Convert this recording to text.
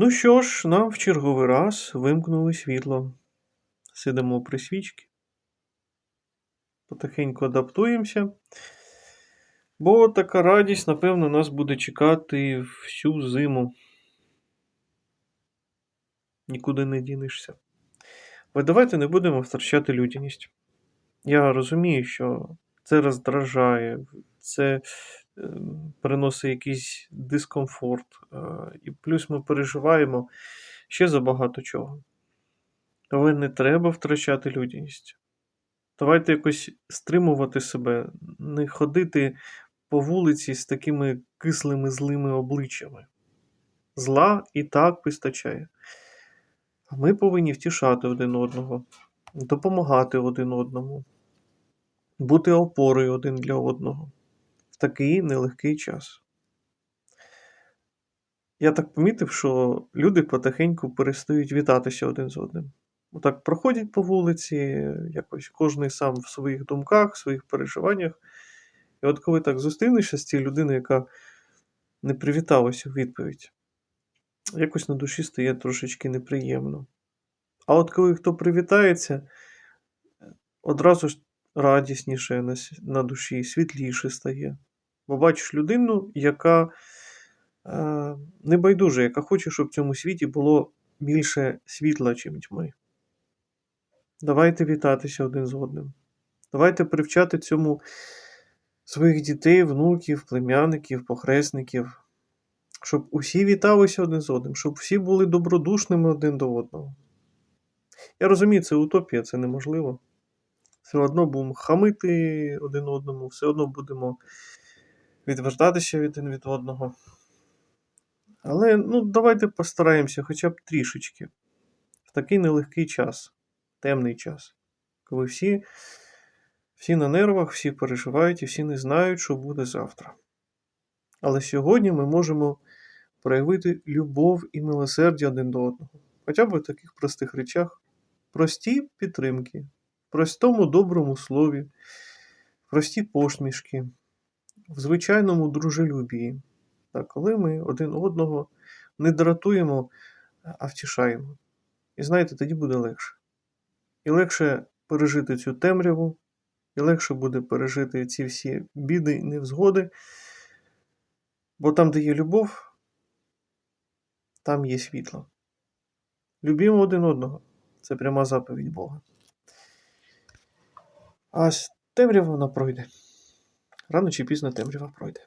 Ну що ж, нам в черговий раз вимкнули світло. Сидимо при свічці. Потихеньку адаптуємося. Бо така радість, напевно, нас буде чекати всю зиму. Нікуди не дінешся. Але давайте не будемо втрачати людяність. Я розумію, що це роздражає, це приносить якийсь дискомфорт. е, І плюс ми переживаємо ще за багато чого. Але не треба втрачати людяність. Давайте якось стримувати себе, не ходити по вулиці з такими кислими злими обличчями. Зла і так вистачає. Ми повинні втішати один одного, допомагати один одному, бути опорою один для одного такий нелегкий час. Я так помітив, що люди потихеньку перестають вітатися один з одним. Отак проходять по вулиці, якось кожен сам в своїх думках, в своїх переживаннях. І от коли так зустрінешся з цією людиною, яка не привіталася у відповідь, якось на душі стає трошечки неприємно. А от коли хто привітається, одразу ж радісніше на душі, світліше стає. Бо бачиш людину, яка е, небайдужа, яка хоче, щоб в цьому світі було більше світла, чим тьми. Давайте вітатися один з одним. Давайте привчати цьому своїх дітей, внуків, племянників, похресників, щоб усі віталися один з одним, щоб всі були добродушними один до одного. Я розумію, це утопія, це неможливо. Все одно будемо хамити один одному, все одно будемо відвертатися один від одного. Але ну, давайте постараємося хоча б трішечки. В такий нелегкий час, темний час, коли всі, всі на нервах, всі переживають і всі не знають, що буде завтра. Але сьогодні ми можемо проявити любов і милосердя один до одного. Хоча б в таких простих речах. Прості підтримки, простому доброму слові, прості посмішки, в звичайному дружелюбії. Коли ми один одного не дратуємо, а втішаємо. І знаєте, тоді буде легше. І легше пережити цю темряву, і легше буде пережити ці всі біди і невзгоди. Бо там, де є любов, там є світло. Любімо один одного. Це пряма заповідь Бога. А темрява вона пройде. Рано чи пізно темрява пройде.